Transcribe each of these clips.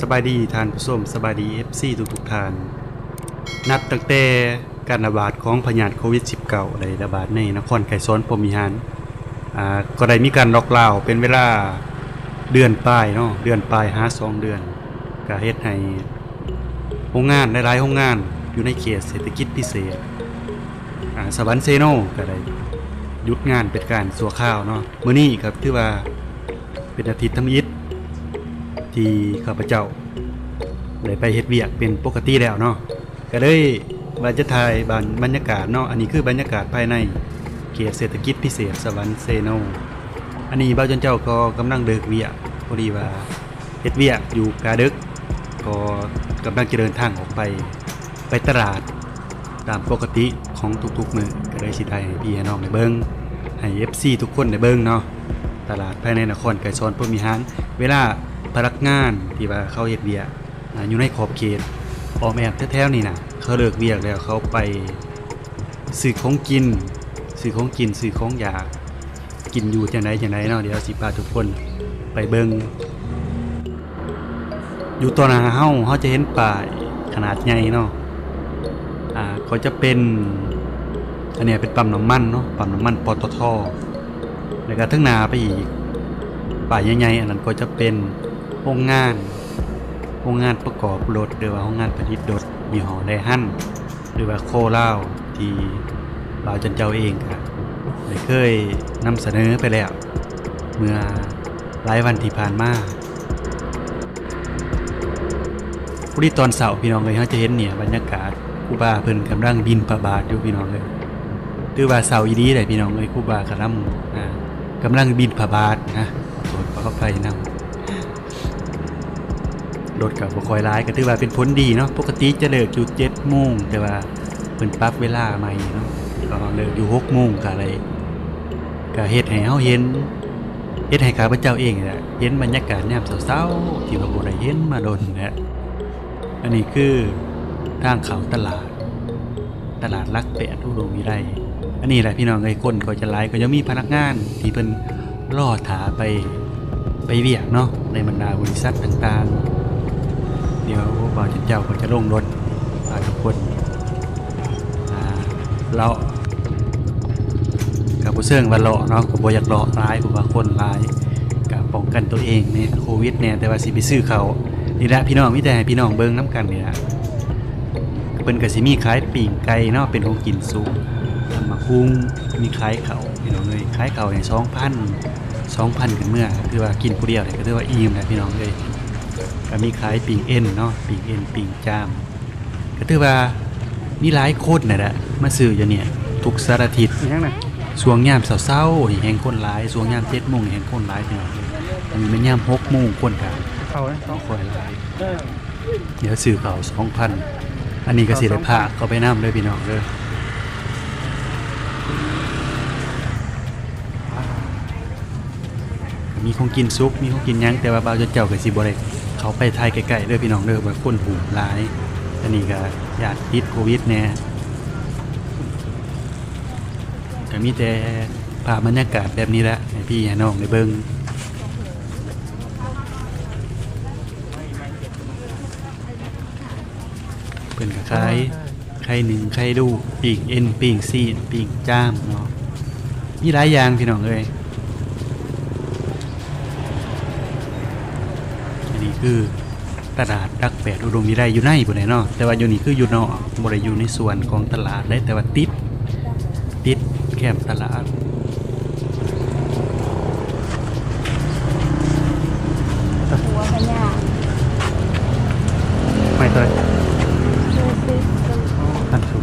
สบายดีทานผู้ชมสบายดี FC ทุกทุกๆทาน นับตั้งแต่การระบาดของพยาธิโควิด -19 ได้ระบาดในนครไกรสอนพมิหารอ่าก็ได้มีการล็อกดาวน์เป็นเวลาเดือนปลายเนาะเดือนปลายหาสองเดือนก็เฮ็ดให้โรงงานหลายๆโรงงานอยู่ในเขตเศรษฐกิจพิเศษอ่าสวรรค์เซโนก็ได้หยุดงานเป็นการสัวข้าวเนาะมื้อนี้ครับถือว่าเป็นอาทิตย์ทำอิฐ ที่ข้าพเจ้าได้ไปเฮ็ดเวียกเป็นปกติแล้วเนาะก็เลยว่าจะถ่ายบรรบรรยากาศเนาะอันนี้คือบรรยากาศภายในเขตเศรษฐกิจพิเศษสวรรค์เซโนอันนี้บ่าวจนเจ้าก็กำลังเดิกเวียกพอดีว่าเฮ็ดเวียกอยู่กาดึก ก็กำลังจะเดินทางออกไปไปตลาดตามปกติของทุกๆมื้อก็เลยสิได้ให้พี่ให้น้องได้เบิ่งให้ FC ทุกคนได้เบิ่งเนาะตลาดภายในนครไกรสอนพรหมวิหารเวลา พนักงานที่ว่าเขาเฮ็ดเวียกอ่าอยู่ในขอบเขตออมแอบแท้ๆนี่นะเขาเลิกเวียกแล้วเขาไปซื้อของกินซื้อของกินซื้อของอยากกินอยู่จังไดจังไดเนาะเดี๋ยวสิพาทุกคนไปเบิงอยู่ต่อหน้าเฮาเฮาจะเห็นป้ายขนาดใหญ่เนาะอ่าเขาจะเป็นอันนี้เป็นปั๊มน้ำมันเนาะปั๊มน้ำมันปตทแล้วก็ทั้งนาไปอีกป่าใหญ่ๆอันนั้นก็จะเป็น โรงงานโรงงานประกอบรถหรือว่าโรงงานผลิตรถยี่ห้อไดฮั่นหรือว่าโคเล่าวที่บ่าวจันเจ้าเองครับได้เคยนำเสนอไปแล้ว เมื่อหลายวันที่ผ่านมาพอดีตอนเสาร์พี่น้องเลยเขาจะเห็นเนี่ยบรรยากาศคูบาเพิ่นกำลังบินประบาทอยู่พี่น้องเลยคือว่าเสาร์อีดีได้พี่น้องเอ้ยคูบากระลำอ่ากำลังบินผ่าบาทนะขอโทษขออภัยนำ รถกับบ่คอยร้ายก็ถือว่าเป็นผลดีเนาะปกติจะเลิกอยู่เจ็ดโมงแต่ว่าเพิ่นปรับเวลาใหม่เนาะก็เลิกอยู่หกโมงก็อะไรก็เฮ็ดให้เฮาเห็นเฮ็ดให้ข้าพเจ้าเองนี่แหละเห็นบรรยากาศยามเช้าๆที่ว่าบ่ได้เห็นมาโดนแหละอันนี้คือทางเขาตลาด ตลาดรักแปดอุดมวิไลอันนี้แหละพี่น้องไอ้คนก็จะไลฟ์ก็ยังมีพนักงานที่เพิ่นล่อถาไปไปเวียกเนาะในบรรดาบริษัทต่างๆ ดี๋ยวบ่าวจันเจ้าก็จะลงรถพาทุกคนเลาะกับผู้เสื่องว่าเลาะเนาะกับบอยากเลาะร้ายผมว่าคนร้ายกับป้องกันตัวเองเนี่ยโควิดเนี่ยแต่ว่าสิไปซื้อเขานี่แหละพี่น้องมีแต่พี่น้องเบิ่งน้ำกันเนี่ยเพิ่นก็สิมีขายปีงไก่เนาะเป็นของกินสุกทำมาคุ้งมีขายเขาพี่น้องเอ้ยขายเขาวเนี่ย2,000 2,000กันเมื่อคือว่ากินผู้เดียวเนี่ยก็ถือว่าอิ่มแล้วพี่น้องเอ้ย ก็มีขายปีงเอ็นเนาะปีงเอ็นปีงจาม ก็ถือว่ามีหลายคนน่ะแหละมาซื้ออยู่เนี่ยทุกสารทิศยังไงช่วงยามเช้าๆนี่แห่งคนหลายช่วงยาม7:00นนี่แห่งคนหลายพี่น้องอันนี้มันยาม6:00นคนก็เขาเลยบ่ค่อยหลายเดี๋ยวซื้อเขาสองพันอันนี้ก็สิได้พาเขาไปน้ำเลยพี่น้องเด้อมีของกินซุปมีของกินหยังแต่ว่าบ่าวจะเจ้าก็สิบ่ได้ เขาไปไทยใกล้ๆเด้อพี่น้องเด้อว่าคนหูหลาย อันนี้ก็ญาติติดโควิดแน่ก็มีแต่ภาพบรรยากาศแบบนี้แหละให้พี่ให้น้องได้เบิ่งเพิ่นก็ขายไข่หนึ่งไข่ดูปีกเอ็นปีกซีนปีกจ้ามเนาะมีหลายอย่างพี่น้องเอ้ย คือตลาดรักแปดอุดมวิไลอยู่ในบ่ได้เนาะแต่ว่าอยู่นี่คืออยู่นอกบ่ได้อยู่ในส่วนของตลาดเลยแต่ว่าติดติดแคมตลาดหัวพญาไม่เตยดูสิท่านสุก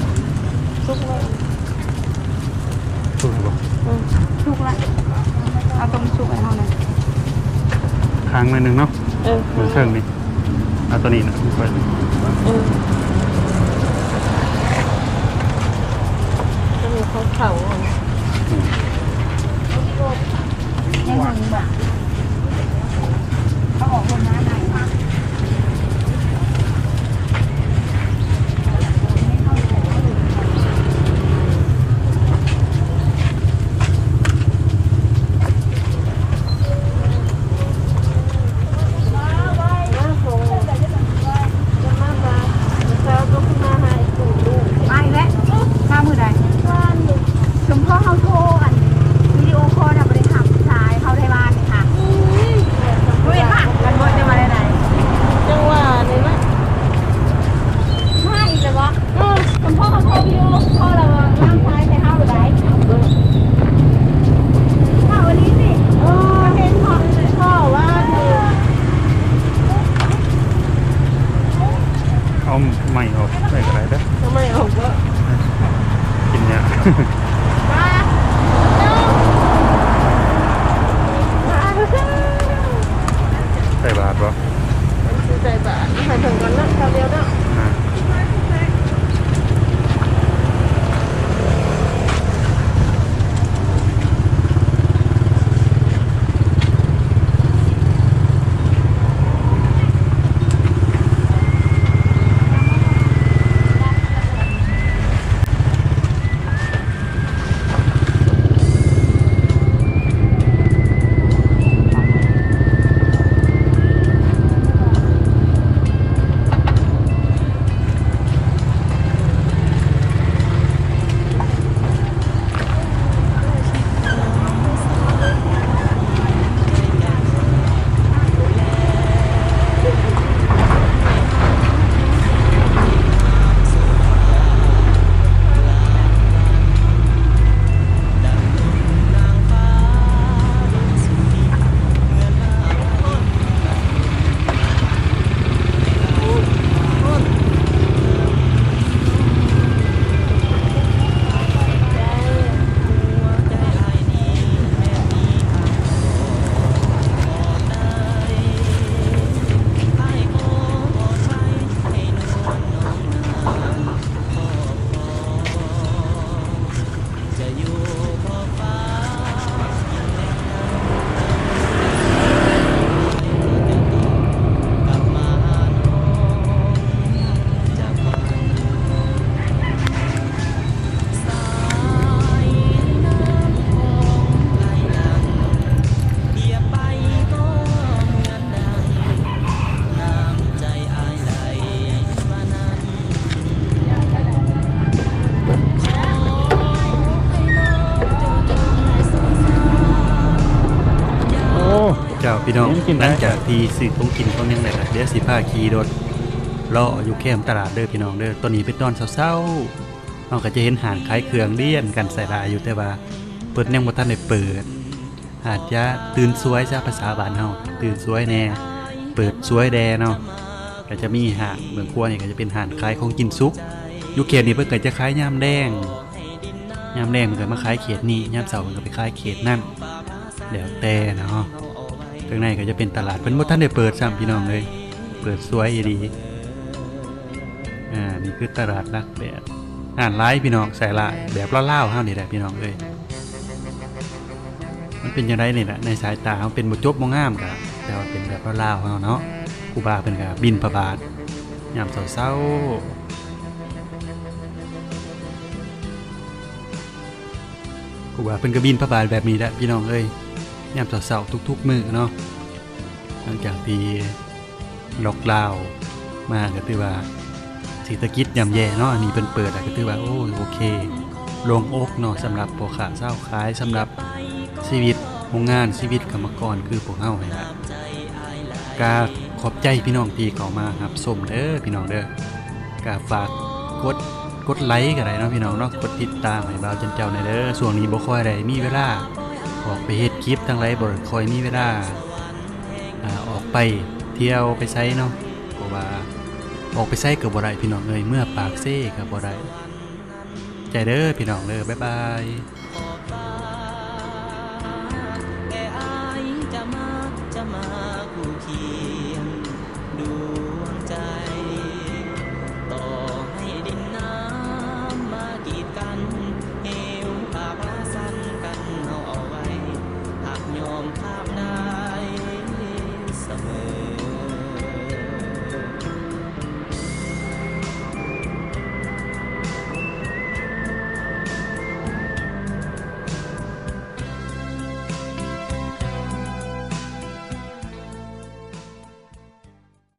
สุกเลยสุกบ่อืมสุกละเอาตรงสุกไอ้เฮาหน่อยค้างไว้หนึ่งเนาะ เออมือเครื่องนี่เอาตัวนี้นะค่อยเออจะมีเขาเขาอะอืมยังหนึ่งบา กินหลังจากที่ซื้อของกินของยังไงล่ะเดี๋ยวสิพาขี่รถเลาะอยู่แคมตลาดเด้อพี่น้องเด้อตอนนี้เป็นตอนเช้าๆเราก็จะเห็นหานขายเครื่องเลี้ยนกันใส่ลายอยู่แต่ว่า เปิดยังบ่ทันได้เปิดอาจจะตื่นสวยซะภาษาบ้านเฮาตื่นสวยแน่เปิดสวยแดเนาะก็จะมีหานเมืองครัวนี่ก็จะเป็นหานขายของกินซุกอยู่เขตนี้เพิ่นก็จะขายยามแดงยามแดงมันก็มาขายเขตนี้ยามเสาร์มันก็ไปขายเขตนั่นเดี๋ยวแต่เนาะ ข้างในก็จะเป็นตลาดเพิ่นบ่ทันได้เปิดซ้ำพี่น้องเลยเปิดสวยอีดีอ่านี่คือตลาดนักแบบอ่านไลฟ์พี่น้องใส่ลายแบบเล่าๆเฮานี่แหละพี่น้องเอ้ยมันเป็นยังไงนี่แหละในสายตาเขาเป็นบทจบมงามกะแต่ว่าเป็นแบบลาวๆเขาเนาะครูบาเป็นกะบินประบาทยามเศร้าๆครูบาเป็นกระบินประบาทแบบนี้แหละพี่น้องเอ้ย ยามเศร้าๆทุกๆ มือเนาะหลังจากที่ล็อกลาวมาก็ถือว่าเศรษฐกิจย่ำแย่เนาะอันนี้เป็นเปิดอะก็ถือว่าโอ้โอเคลงอกเนาะสำหรับพ่อค้าเศร้าขายสำหรับชีวิตโรงงานชีวิตกรรมกรคือพวกเฮาให้ละกาขอบใจพี่น้องที่เขามาครับส้มเด้อพี่น้องเด้อกาฝากกดกดไลค์กันได้เนาะพี่น้องเนาะกดติดตามให้บ่าวจันเจ้าในอยเด้อช่วงนี้บ่ค่อยได้มีเวลา ออกไปเฮ็ดคลิปทั้งไรบ่คอยมีเวลาออกไปเที่ยวไปไสเนาะเพราะว่าออกไปไสก็บ่ได้พี่น้องเอ้ยเมื่อปากเซ่กับ่ได้ใจเด้อพี่น้องเด้อบ๊ายบาย